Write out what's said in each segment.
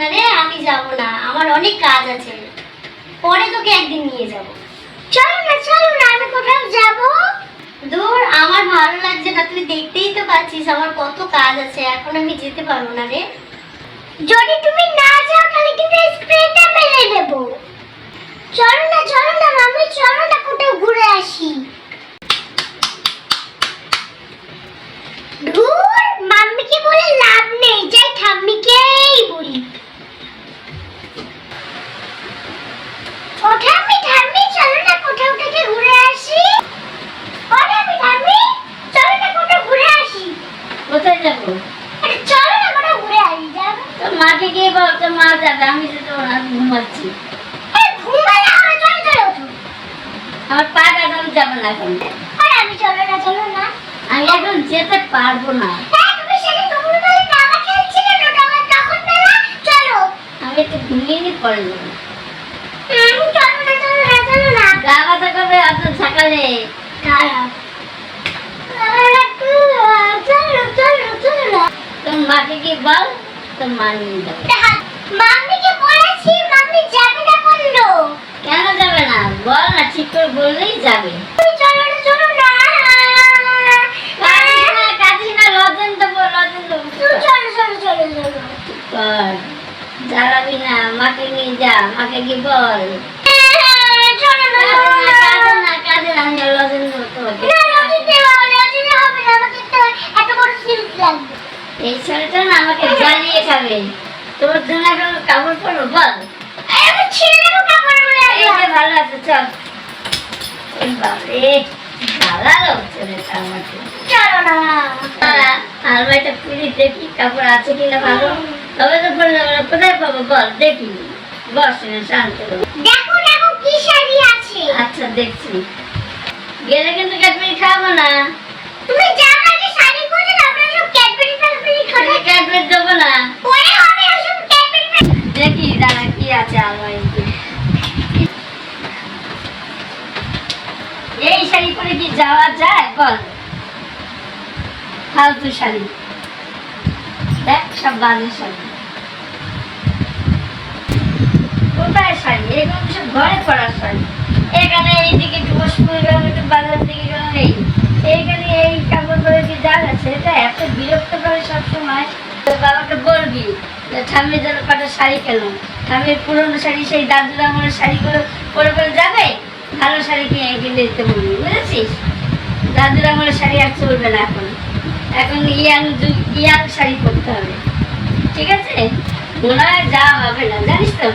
না আমি যাব না, আমার অনেক কাজ আছে। পরে তোকে একদিন নিয়ে যাব। চলো না চলো না, আমি কোথাও যাব? দূর, আমার ভালো লাগছে না, তুই দেখতেই তো পাচ্ছিস, আমার কত কাজ আছে, এখন আমি যেতে পারব না রে। যদি তুমি না যাও, তাহলে কিন্তু স্প্রেটা মেরে দেব। চলো না চলো না মামি চলো না কোথাও ঘুরে আসি। ধুর, মাম্মিকে বলে লাভ নেই। গা ব্যথা করবে আপনার সকালে? তোর মাকে বল? তোর মা নিয়ে যাবে মাম্মিকে বলেছি মাম্মি যাবে না বলল। কেন যাবে না? বল না ঠিক করে বললেই যাবে। চলো না চলো না। কাঁদিস না কাঁদিস না লজেন দেবো লজেন দেবো চলো চলো চলো চলো। কর জ্বালাবি না মাকে নিয়ে যা মাকে গিয়ে বল? এই ছেলেটা না আমাকে জ্বালিয়ে খাবে। তোর জন্য এখন কাপড় পরো বল। আমি ছেড়ে দেবো কাপড় বলে এই যে ভালো আছে চল। এই বাবারে ছেলেটা আমাকে। চলো না। তারা আলমারিটা খুলি দেখি কাপড় আছে কিনা ভালো। তবে তো যাব কোথায় পাবো বল দেখি। বস এখানে শান্ত দেখো দেখো কি শাড়ি আছে। আচ্ছা দেখছি। গেলে কিন্তু ক্যাডবেরি খাব না। তুমি যাও আগে শাড়ি পরে তারপরে সব ক্যাডবেরি ফ্যাডবেরি খাবে। ক্যাডবেরি দেবো না। পরে হবে ওসব ক্যাডবেরি দেখি দাঁড়া কি আছে আলমারিতে এই শাড়ি পরে কি যাওয়া যায়? বল। ফালতু শাড়ি। দেখ সব বাজে শাড়ি। কোথায় শাড়ি তো সব ঘরে পরার শাড়ি এখানে এইদিকে একটু বসে পড়ে গেলাম একটু বাজার দিকে গেলাম, এই। এইখানে এই কাপড় পরে কি যাবে সেটা এত বিরক্ত করে সবসময় বাবাকে বলবি ঠাম্মির জন্য কটা শাড়ি কেন। ঠাম্মির পুরনো শাড়ি, সেই দাদুর আমার শাড়িগুলো পরে পরে যাবে? ভালো শাড়ি কিনে কিনে দিতে বলবি, বুঝেছিস? দাদুর আমার শাড়ি আর চলবে না এখন। এখন ইয়াং ইয়াং শাড়ি পরতে হবে। ঠিক আছে? মনে হয় যাওয়া হবে না, জানিস তো?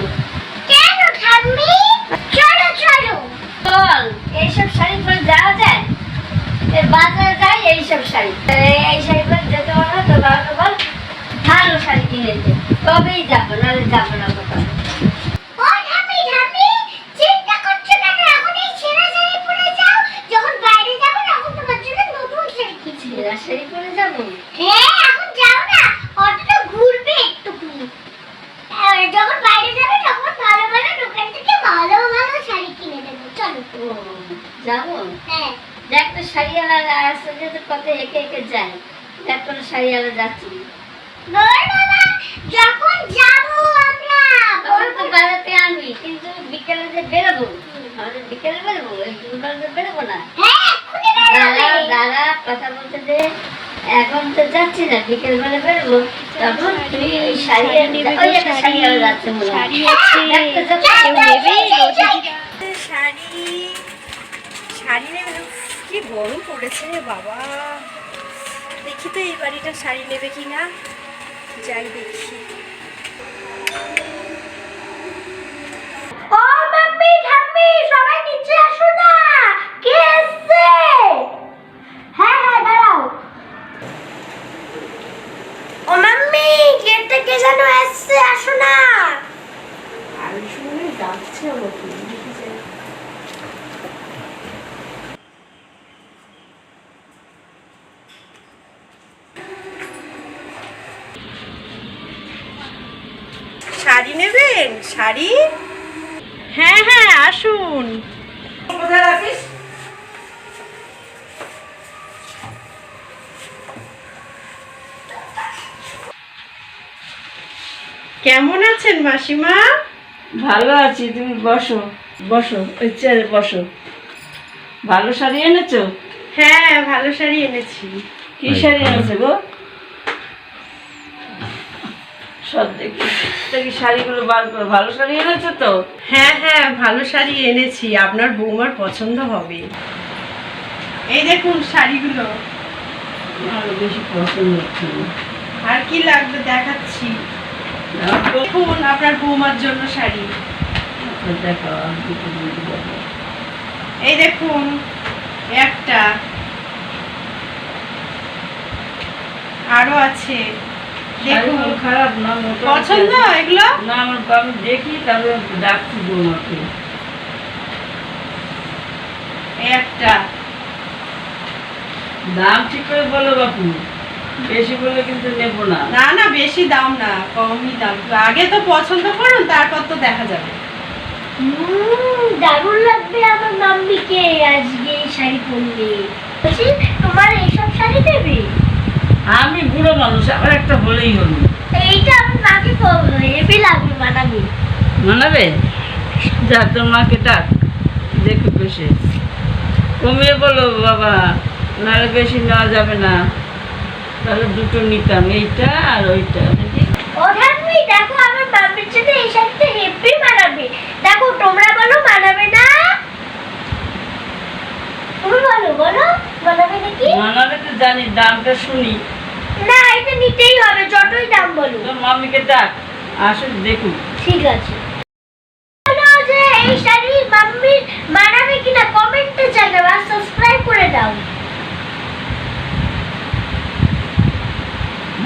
কেন চলো চলো। চল এইসব শাড়ি পরে যাওয়া যায়? বাজারে যাই, এইসব শাড়ি। এই- শাড়ি পরে যেতে পারো তো বাবাকে বল, ভালো শাড়ি কিনে দে। তবেই যাব, নাহলে যাব না কোথাও ও ঠাম্মি ঠাম্মি চিন্তা করছ কেন এখন এই ছেঁড়া শাড়ি পরে যাও যখন বাইরে যাবে তখন তোমার জন্য নতুন শাড়ি কিনবো ছেঁড়া শাড়ি পরে যাব হ্যাঁ এখন যাও না অটোটা ঘুরবে একটুখানি আর যখন বাইরে যাবে তখন ভালো ভালো দোকান থেকে ভালো ভালো শাড়ি কিনে দেবো চলো ও যাব হ্যাঁ দেখ তো শাড়িওয়ালা যেতে কত একে একে যায় দেখ কোনো শাড়িওয়ালা যাচ্ছি যখন যাব আমরা তখন তো বাজাতে আনবি কিন্তু বিকেলে যে বেরোবো? আমাদের বিকেলে বেরোবো? দুপুরবেলা বেরোবো না? হ্যাঁ বেরোবে। দাঁড়া কথা বলতে দে। এখন তো যাচ্ছি না বিকেল বেলা বেরোবো। তখন তুই ওই শাড়ি ওই একটা শাড়ি আলা যাচ্ছে মনে হয়। শাড়ি শাড়ি নেবে? কি গরম পড়েছে বাবা। দেখি তো এই বাড়িটা শাড়ি নেবে কি না যাই দেখি। ও, মাম্মি, ঠাম্মি, সবাই নিচে আসো না। কে এসছে হ্যাঁ হ্যাঁ দাঁড়াও ও মাম্মি গেটে কে যেন এসছে আসো না আমি শুনে ডাকছে আমাকে দেখি যাই। শাড়ি নেবেন শাড়ি হ্যাঁ হ্যাঁ আসুন কোথায় রাখিস কেমন আছেন মাসিমা? ভালো আছি তুমি বসো বসো ওই চেয়ারে বসো। ভালো শাড়ি এনেছো? হ্যাঁ ভালো শাড়ি এনেছি। কি শাড়ি এনেছো গো? সব দেখি দেখি শাড়িগুলো বার করো। ভালো শাড়ি এনেছো তো? হ্যাঁ হ্যাঁ ভালো শাড়ি এনেছি। আপনার বৌমার পছন্দ হবে। এই দেখুন শাড়িগুলো। আমার বেশি পছন্দ আর কি লাগবে দেখাচ্ছি। দেখুন আপনার বৌমার জন্য শাড়ি। এই দেখুন একটা। আরও আছে। দেখুন। খারাপ না পছন্দ এগুলো? না আমার আমি দেখি তারপরে ডাকছি বৌমাকে। একটা। দাম ঠিক করে বলো বাপু। বেশি বলে কিন্তু নেব না। না না বেশি দাম না কমই দাম। আগে তো পছন্দ করুন তারপর তো দেখা যাবে। হুম, দারুণ লাগবে আমার মাম্মিকে আজকে এই শাড়ি পরলে। বলছি তোমার এইসব শাড়ি দেবে? আমি বুড়ো মানুষ আমার একটা হলেই হলো। এইটা আমার মাকে হেভি লাগবে মানাবে। মানাবে? যা তোর মাকে ডাক দেখে বেশি কমিয়ে বলো বাবা নাহলে বেশি নেওয়া যাবে না। তাহলে দুটো নিতাম এইটা আর ওইটা ও দেখো আমার মাম্মির সাথে এই শাড়িটা হেভি মানাবে। দেখো তোমরা বলো মানাবে না? তুমি বলো বলো মানাবে নাকি? মানাবে তো জানি দামটা শুনি। না এটা নিতেই হবে যতই দাম বলো মামিকে ডাক আসুন দেখুন ঠিক আছে বলো যে এই শাড়ি মাম্মির মানাবে কিনা কমেন্টে জানাবে আর সাবস্ক্রাইব করে দাও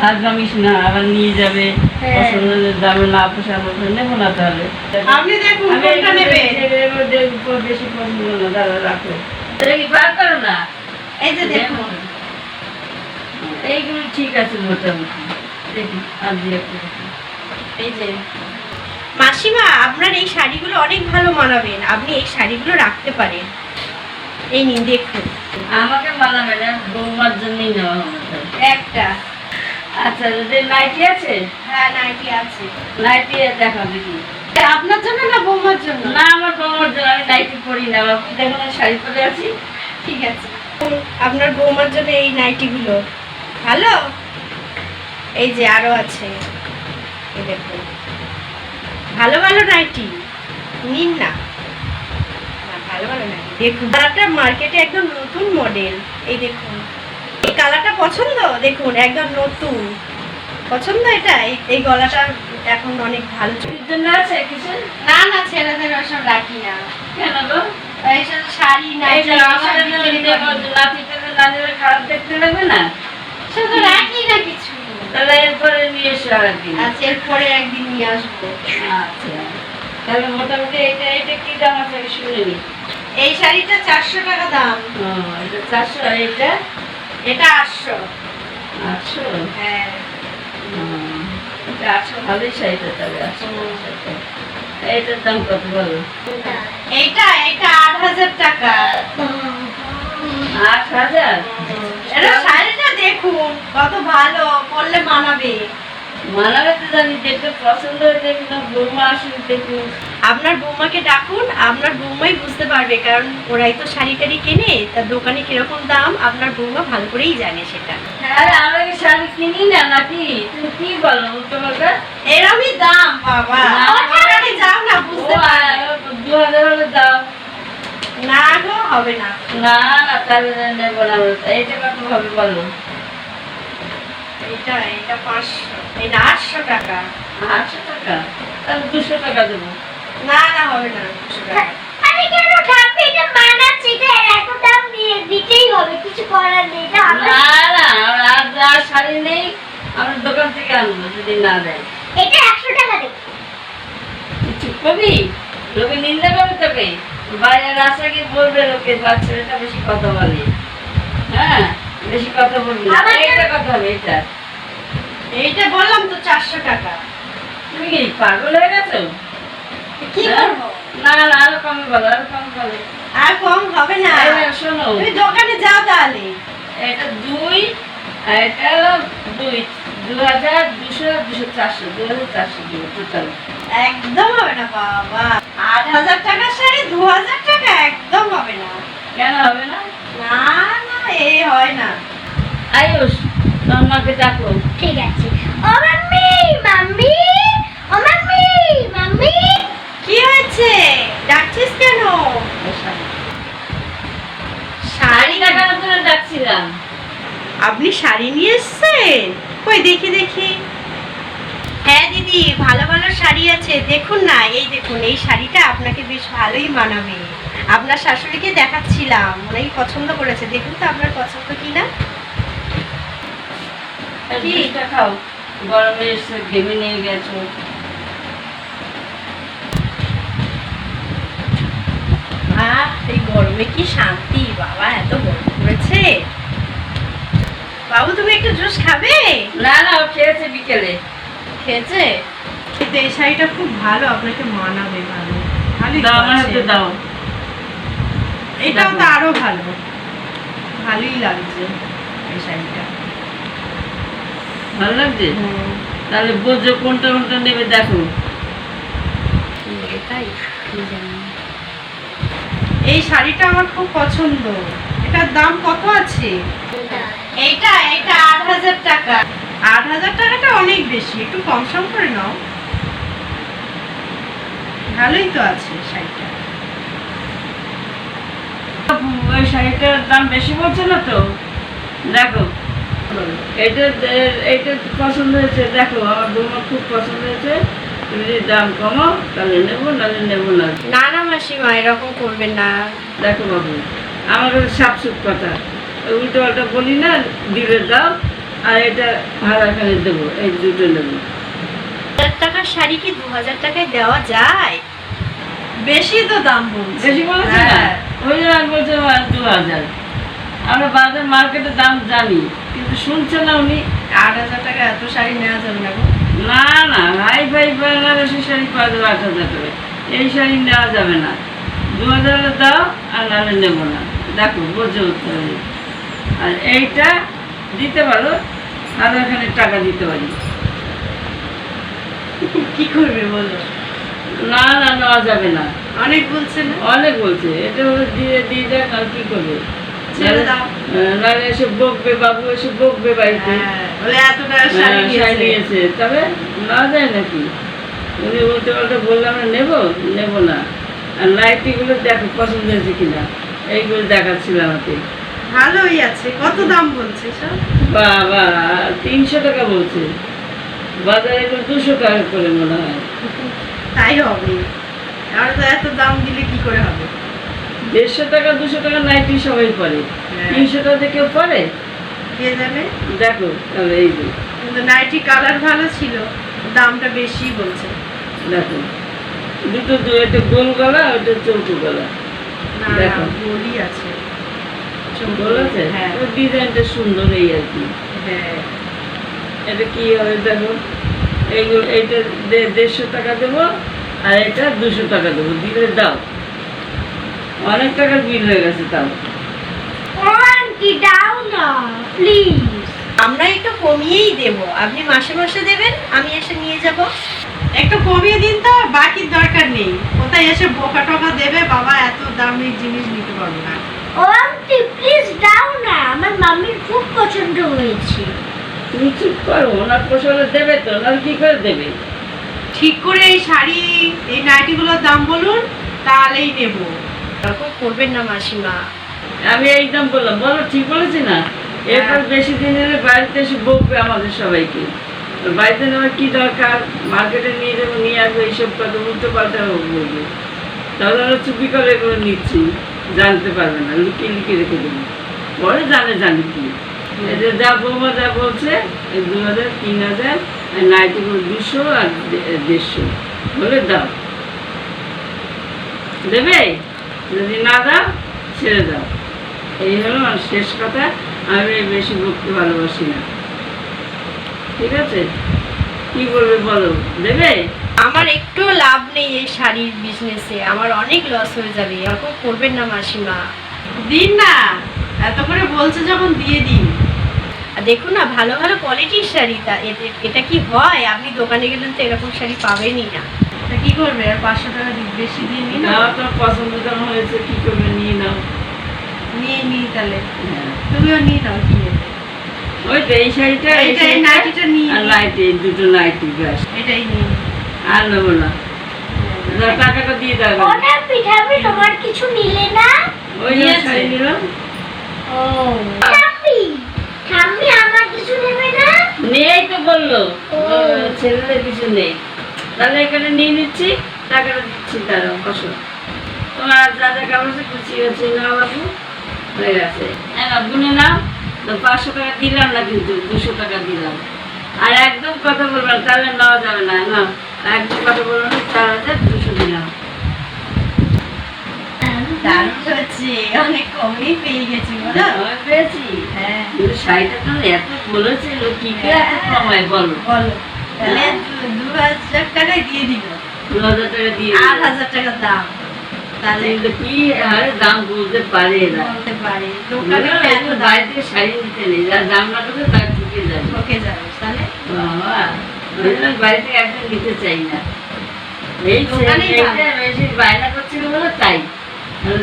ভাত গামিস আবার নিয়ে যাবে। পছন্দ হলে না পোষা পোষা না তাহলে। আপনি দেখুন কোনটা নেবে এর মধ্যে বেশি পছন্দ না দাদা রাখো। দেখি বার করো না? এই যে দেখুন। এইগুলো ঠিক আছে মোটামুটি। দেখি আর দু এই যে। মাসিমা আপনার এই শাড়িগুলো অনেক ভালো মানাবেন। আপনি এই শাড়িগুলো রাখতে পারেন। এই নিন দেখুন। আমাকে মানাবে না বৌমার জন্যই নেওয়া একটা। আচ্ছা যদি নাইটি আছে? হ্যাঁ নাইটি আছে। নাইটি দেখা দেখি আপনার জন্য না বৌমার জন্য? না আমার বৌমার জন্য আমি নাইটি পরি না বাপু দেখো শাড়ি পরে আছি। ঠিক আছে। আপনার বৌমার জন্য এই নাইটিগুলো। ভালো? এই যে আরও আছে। এই দেখুন। ভালো ভালো নাইটি। নিন না। না, ভালো ভালো নাইটি। দেখুন কালারটা মার্কেটে একদম নতুন মডেল এই দেখুন। কালারটা পছন্দ? দেখুন একদম নতুন। পছন্দ এটা? এই- গলাটা এখন অনেক ভালো। জন্য আছে কিছু না না ছেলেদের ওসব রাখি না। কেন গো? এইসব শাড়ি নানিরা খারাপ দেখতে লাগবে না? শুধু রাখি না কিছু। তাহলে এরপরে নিয়ে এসো একদিন আচ্ছা এরপরে একদিন নিয়ে আসব। আচ্ছা। তাহলে মোটামুটি এটা এটা কি দাম আছে? শুনে নি। এই শাড়িটা চারশো টাকা দাম। চারশো এটা এটা আটশো। আটশো? হ্যাঁ। এটা আটশো ভালোই শাড়িটা তাহলে আটশো টাকা। এটার দাম কত বলো? এইটা এটা আট হাজার টাকা। আট হাজার? এটা শাড়িটা দেখুন কত ভালো পরলে মানাবে। মানাবে তো জানি যেটা পছন্দ হয়েছে বৌমা আসুন দেখুন আপনার বৌমাকে ডাকুন আপনার পারবে কারণ ওরাই তো শাড়ি টাড়ি কেনে তার দোকানে কীরকম দাম? আপনার বৌমা ভালো করেই জানে সেটা। আমরা কি শাড়ি কিনি না নাকি? তুমি কি বলো উল্টো পাল্টা? এরমই দাম বাবা। না, যাও না বুঝতে পারবে দু হাজার হলে দাও। না গো হবে না। না না তাহলে নেব না এইটা কত হবে বলো? এটা এটা পাঁচশো। এটা আটশো টাকা। আটশো টাকা? তাহলে দুশো টাকা দেবো। না না হবে না দুশো টাকা। আরে কেন ঠাম্মি এটা মানাচ্ছে? এটা এত দাম দিয়ে দিতেই হবে কিছু করার নেই। এটা না না আর আর শাড়ি নেই আমরা দোকান থেকে আনব যদি না দেয়। এটা একশো টাকা দেবো চুপ করবি? লোকে নিন্দা করবে তোকে। বাইরে রাস্তা গিয়ে বলবে লোকে বাচ্চাটা বেশি কথা বলে। হ্যাঁ বেশি কথা বলবি এইটা কথা হবে এটা এইটা বললাম তো চারশো টাকা। তুমি কি পাগল হয়ে গেছো? কি হ্যাঁ? করব? না না আরও কমে বলো আরও কমে বলো। আর কম হবে না। শোনো। তুমি দোকানে যাও তাহলে। এটা দুই আর এটা দুই। দু হাজার দুশো দুশো চারশো দু হাজার চারশো দিব টোটাল একদম হবে না বাবা। আট হাজার টাকার শাড়ি দু হাজার টাকা একদম হবে না। কেন হবে না? না না এ হয় না। আয়ুষ তোর মাকে ডাকো। ঠিক আছে। ও মাম্মি মাম্মি ও মাম্মি মাম্মি। হয়েছে ডাকছিস কেন? শাড়ি টাকার জন্য ডাকছিলাম। আপনি শাড়ি নিয়ে এসেছেন? কই দেখি দেখি। হ্যাঁ দিদি ভালো ভালো শাড়ি আছে। দেখুন না এই দেখুন এই শাড়িটা আপনাকে বেশ ভালোই মানাবে। আপনার শাশুড়িকে দেখাচ্ছিলাম ওনাই পছন্দ করেছে। দেখুন তো আপনার পছন্দ কি না খাও। গরমে এসে ঘেমে নিয়ে গেছো আহ এই গরমে কি শান্তি? বাবা এত গরম পড়েছে বাবু তুমি একটু জুস খাবে? না না খেয়েছে বিকেলে। খেয়েছে? কিন্তু এই শাড়িটা খুব ভালো আপনাকে মানাবে ভালো। দাও আমার লাগছে। হাতে দাও। এটাও তো আরও ভালো। ভালোই লাগছে এই শাড়িটা। ভালো লাগছে? তাহলে বোঝো কোনটা কোনটা নেবে দেখো। এটাই এই শাড়িটা আমার খুব পছন্দ। এটার দাম কত আছে? এইটা এটা আট হাজার টাকা। আট হাজার টাকাটা অনেক বেশি একটু কম সম করে নাও। ভালোই তো আছে শাড়িটা। ওই শাড়িটার দাম বেশি বলছে না তো? দেখো। এটা এটা পছন্দ হয়েছে? দেখো আমার বৌমা খুব পছন্দ হয়েছে। তুমি যদি দাম কমাও তাহলে নেব নাহলে নেব না। না না মাসিমা এরকম করবেন না। দেখো বাবু আমার সাপসুপ কথা। উল্টো পাল্টা বলি না দিলে দাও আর এটা ভাড়াখানে দেবো এই দুটো নেব। হাজার টাকার শাড়ি কি দু হাজার টাকায় দেওয়া যায়? বেশি তো দাম বলছে। বেশি বলেছে না? হ্যাঁ। ওই জন্য আমি বলছে দু হাজার। আমরা বাজার মার্কেটের দাম জানি কিন্তু শুনছে না উনি আট হাজার টাকা এত শাড়ি নেওয়া যাবে না না না হাই ফাই বেনারসি শাড়ি পাওয়া যাবে আট হাজার করে এই শাড়ি নেওয়া যাবে না। দু হাজার দাও আর নাহলে নেব না। দেখো বোঝো উঠতে হবে আর এইটা দিতে পারো আর এখানে টাকা দিতে পারি। কি করবে বলো? না না নেওয়া যাবে না। অনেক বলছে অনেক বলছে। এটা দিয়ে দিয়ে যাক আর কি করবে? ছেড়ে দাও। নাহলে এসে বকবে বাবু এসে বকবে বাড়িতে। বলে এত টাকার শাড়ি নিয়েছে। নিয়েছে। তবে না যায় নাকি? উনি বলতে বলতে বললাম না নেব? নেব না। আর নাইটিগুলো দেখো পছন্দ হয়েছে কিনা? এইগুলো দেখাচ্ছিল আমাকে। ভালোই আছে। কত দাম বলছে সব? বাবা তিনশো টাকা বলছে। বাজারে দুশো টাকা করে মনে হয়। তাই হবে। আর তো এত দাম দিলে কি করে হবে? দেড়শো টাকা দুশো টাকা নাইটি সবাই পরে। হ্যাঁ। তিনশো টাকা কেউ পরে? কে যাবে দেখো তাহলে এই যে। কিন্তু নাইটি কালার ভালো ছিল দামটা বেশি বলছে। দেখো দুটো দু- এটা গোল গলা ওটা চৌকো গলা। দেখো। বলি আছে। গোল আছে? হ্যাঁ। ওর ডিজাইনটা সুন্দর এই আর কি। হ্যাঁ। এটা কি হবে দেখো? এইগুলো এইটা দেড়শো টাকা দেবো আর এটা দুশো টাকা দেবো। দিলে দাও। অনেক টাকার বিল হয়ে গেছে তাও। আন্টি দাও না প্লিজ আমরা একটু কমিয়েই দেব। আপনি মাসে মাসে দেবেন আমি এসে নিয়ে যাব। একটু কমিয়ে দিন তো বাকির দরকার নেই। কোথায় এসে বোকা টোকা দেবে বাবা এত দামি জিনিস নিতে পারব না। ও আন্টি প্লিজ দাও না আমার মাম্মির খুব পছন্দ হয়েছে। তুমি ঠিক করো ওনার পোষালে দেবে তো ওনার কি করে দেবে? ঠিক করে এই শাড়ি এই নাইটিগুলোর দাম বলুন তাহলেই নেব। এরকম করবেন না মাসিমা। আমি একদম বললাম বলো ঠিক বলেছি না? এরপর বেশি দিন এলে বাড়িতে এসে বকবে আমাদের সবাইকে। বাড়িতে নেওয়ার কি দরকার? মার্কেটে নিয়ে যাব নিয়ে আসব এইসব কথা উল্টো পাল্টা বলবে। তাহলে আমরা চুপি করে এগুলো নিচ্ছি জানতে পারবে না লুকিয়ে লুকিয়ে রেখে দেবো। পরে জানে জানি কি। যা বৌমা যা বলছে এই দু হাজার তিন হাজার নাইটিগুলো দুশো আর দেড়শো। বলে দাও। দেবে? যদি না দাও ছেড়ে দাও। এই হলো আমার শেষ কথা। আমি বেশি বকতে ভালোবাসি না। ঠিক আছে? কি বলবে বলো? দেবে? আমার একটু লাভ নেই এই শাড়ির বিজনেসে আমার অনেক লস হয়ে যাবে। এরকম করবেন না মাসিমা। দিন না। এত করে বলছে যখন দিয়ে দিন আর দেখুন না ভালো ভালো কোয়ালিটির শাড়ি তা এটা কি হয়? আপনি দোকানে গেলেন তো এরকম শাড়ি পাবেনই না। কি করবে? আর পাঁচশো টাকা বেশি দিয়ে নাও। পছন্দ কেমন হয়েছে কি করবে? নিয়ে নাও। নিয়ে নিই তাহলে। হ্যাঁ। তুমিও নিয়ে নাও কিনে ওই তো এই শাড়িটা এই এই নাইটিটা নিয়ে আর নাইটি এই দুটো নাইটি ব্যাস। এটাই নিয়ে আর নেব না। টাকাটা দিয়ে দাও ওটা পিঠাপি তোমার কিছু নিলে না? ওই শাড়ি নিলাম ও। ঠাম্মি আমার কিছু নেবে না? নেই তো বলল। ছেলেদের কিছু নেই। তাহলে এখানে নিয়ে নিচ্ছি টাকাটা দিচ্ছি তারা বসো। তোমার যা যা কাপড় আছে গুছিয়ে গেছে না বাবু হয়ে গেছে। হ্যাঁ না গুনে নাও তো পাঁচশো টাকা দিলাম না কিন্তু দুশো টাকা দিলাম। আর একদম কথা বলবেন তাহলে নেওয়া যাবে না না। একদম কথা বলবেন না, চার হাজার দুশো দিলাম। অনেক কমই পেয়ে গেছি আমি পেয়েছি। হ্যাঁ। শাড়িটা তো এত বলেছিল কি এত কমায় বলো। বলো। তাহলে দু- দু হাজার টাকায় দিয়ে দিল দু হাজার টাকা দিয়ে আট হাজার টাকা দাম। তাহলে কিন্তু কি হারে দাম বুঝতে পারে এরা বলতে পারি। দোকানে দোকানে এত দাম। বাইরে শাড়ি নিতে নেই। যার দাম না করবে তার ঠুকে যাবে। ঠকে যাবে তাহলে? বাবা ওই জন্য বাড়ি থেকে একদম নিতে চাই না। এই বায়না করছিল বলে তাই।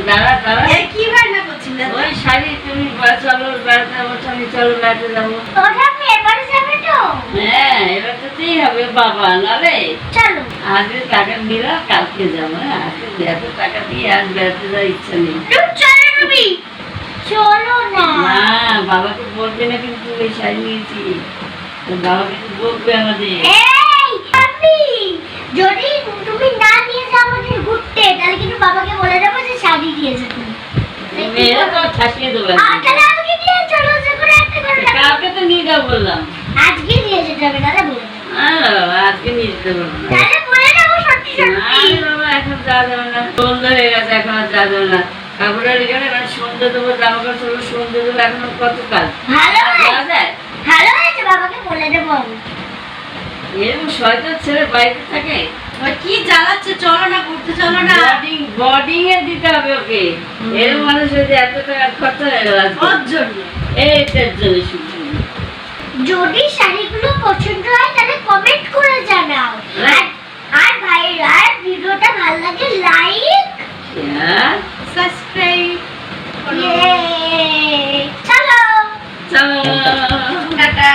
দাঁড়া দাঁড়া এ কি বায়না করছিল ওই শাড়ি তুমি চলো বেড়াতে যাব চলো চলো বেড়াতে যাব। ও ঠাম্মি এবারে যাবে তো? হ্যাঁ এবার যেতেই হবে বাবা নালে। চলো। আজকে টাকা দিলাম কালকে যাব হ্যাঁ আজকে এত টাকা দিয়ে বেড়াতে যাওয়ার ইচ্ছা নেই। তুমি চলো রবি। চলো না। না বাবাকে বলবে না কিন্তু এই শাড়ি নিয়েছি। তো বাবা কিন্তু বলবে আমাদের এই ঠাম্মি যদি তুমি না নিয়ে যাও আমাদের ঘুরতে তাহলে কিন্তু বাবাকে বলে দেবো যে শাড়ি দিয়েছে তুমি মেয়েরা তো ছাপিয়ে দেবে আর তাহলে আমাকে নিয়ে চলো যে করে একটা করে রাখো। কালকে তো নিয়ে যাব বললাম। আজকে নিয়ে যেতে হবে আজকে নিয়ে যেতে পারব না। তাহলে বলে দেবো সত্যি সত্যি। আরে বাবা এখন যাওয়া যাবে না। সন্ধ্যা হয়ে গেছে এখন আর যাওয়া যাবে না। কাপড়ের এখানে সন্ধ্যে দেবো জামা কাপড় সন্ধ্যে দেবো এখন কত কাজ ভালো হয়েছে। বাবাকে বলে দেবো এরকম শয়তান ছেলে বাড়িতে থাকে? কি জ্বালাচ্ছে? চলো না ঘুরতে চলো না। বডিং বডিং দিতে হবে ওকে। এর মানুষ যদি শাড়িগুলো পছন্দ হয় তাহলে কমেন্ট করে জানাও। আর আর ভাইরা আর ভিডিওটা ভালো লাগে লাইক শেয়ার সাবস্ক্রাইব চলো। চলো। টাটা।